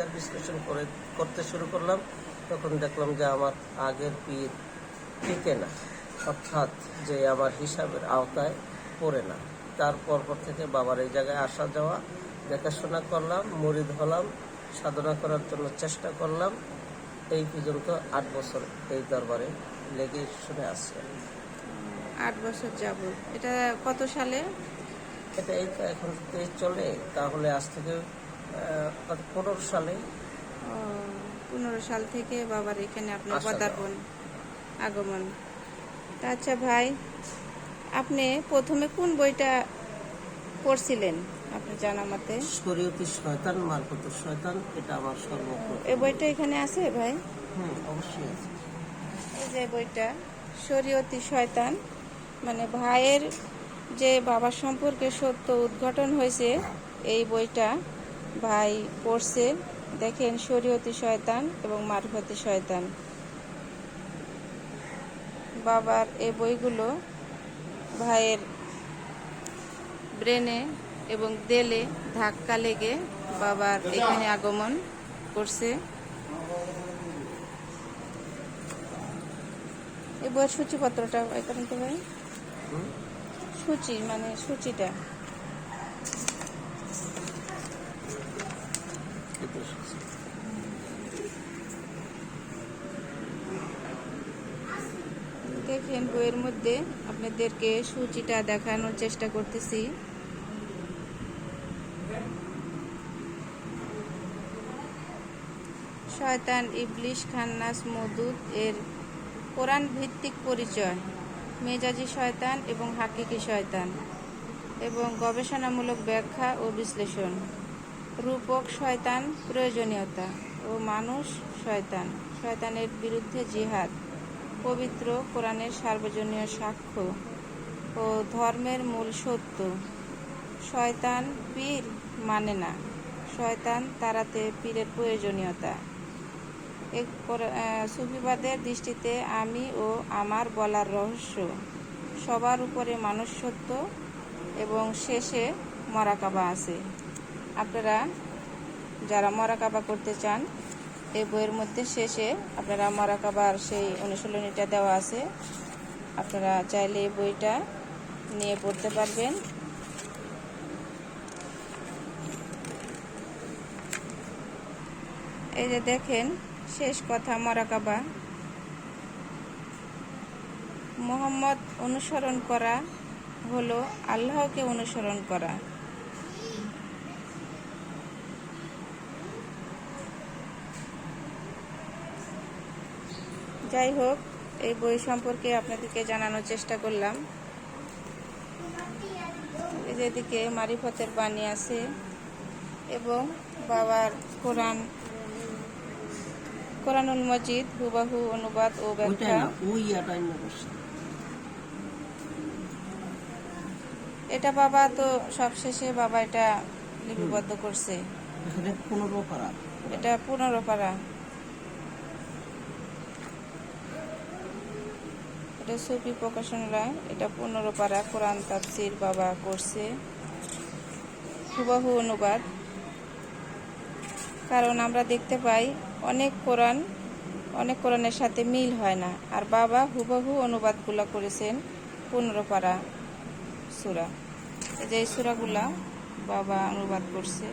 বিচার বিশ্লেষণ করে করতে শুরু করলাম তখন দেখলাম যে আমার আগের পীর টিকে না অর্থাৎ যে আমার হিসাবের আওতায় পড়ে না। তারপর পর থেকে বাবার এই জায়গায় আসা যাওয়া দেখাশোনা করলাম মরিদ হলাম সাধনা করার জন্য চেষ্টা করলাম। এই পর্যন্ত আট বছর এই দরবারে লেগে শুনে আসছে। আট বছর যাব এটা কত সালে? এটা এই তো এখন চলে তাহলে আজ থেকে পনেরো সালে। পনেরো সাল থেকে বাবার এখানে আপনার পদার্পণ আগমন। আচ্ছা ভাই আপনি প্রথমে কোন বইটা পড়ছিলেন আপনি জানা মতে? শরীয়তি শয়তান মারফত শয়তান এটা আমার সর্বপ্রথম। এই বইটা এখানে আছে ভাই? হুম অবশ্যই আছে। এই যে বইটা শরীয়তি শয়তান মানে ভাইয়ের যে বাবার সম্পর্কে সত্য উদ্ঘাটন হয়েছে এই বইটা ভাই পড়ছে দেখেন শরীয়তি শয়তান এবং মারফতি শয়তান। বাবার এই বইগুলো ভাইয়ের ব্রেনে এবং দেলে ধাক্কা লেগে বাবার এখানে আগমন করছে। এই বইয়ের সূচিপত্রটা করেন তো ভাই? সূচি মানে সূচিটা এটা এসেছে। দেখেন বইয়ের মধ্যে আপনাদেরকে সূচিটা দেখানোর চেষ্টা করতেছি। শয়তান, ইবলিশ, খান্নাস, মদুদ এর কোরআন ভিত্তিক পরিচয়। মেজাজি শয়তান এবং হাকিকি শয়তান এবং গবেষণামূলক ব্যাখ্যা ও বিশ্লেষণ। রূপক শয়তান, প্রয়োজনীয়তা ও মানুষ শয়তান। শয়তানের বিরুদ্ধে জিহাদ। পবিত্র কোরআনের সার্বজনীয় সাক্ষ্য ও ধর্মের মূল সত্য। শয়তান পীর মানে না, শয়তান তারাতে পীরের প্রয়োজনীয়তা। এক সুফিবাদের দৃষ্টিতে আমি ও আমার বলার রহস্য সবার উপরে মানুষ সত্য এবং শেষে মরাকাবা আছে। আপনারা যারা মরাকাবা করতে চান এই বইয়ের মধ্যে শেষে আপনারা মরাকাবার সেই অনুশীলনীটা দেওয়া আছে। আপনারা চাইলে এই বইটা নিয়ে পড়তে পারবেন। এই যে দেখেন, শেষ কথা মরাকাবা মোহাম্মদ অনুসরণ করা হলো আল্লাহকে অনুসরণ করা। যাই হোক এই বই সম্পর্কে আপনাদেরকে জানানোর চেষ্টা করলাম। এই যে এদিকে মারিফতের বাণী আছে এবং বাবার কোরআন কোরআনুল মজিদ হুবাহু অনুবাদ ও ব্যাখ্যা। এটা বাবা তো সবশেষে বাবা এটা লিপিবদ্ধ করছে। এখানে পনেরো এটা পনেরো এটা সুফি প্রকাশনালয় এটা পনেরো পারা কোরআন তাফসির বাবা করছে। হুবাহু অনুবাদ। কারণ আমরা দেখতে পাই, অনেক কোরআন, অনেক কোরআনের সাথে মিল হয় না। আর বাবা হুবহু অনুবাদগুলো করেছেন পনেরো পারা সুরা। যে সুরাগুলা বাবা অনুবাদ করছে।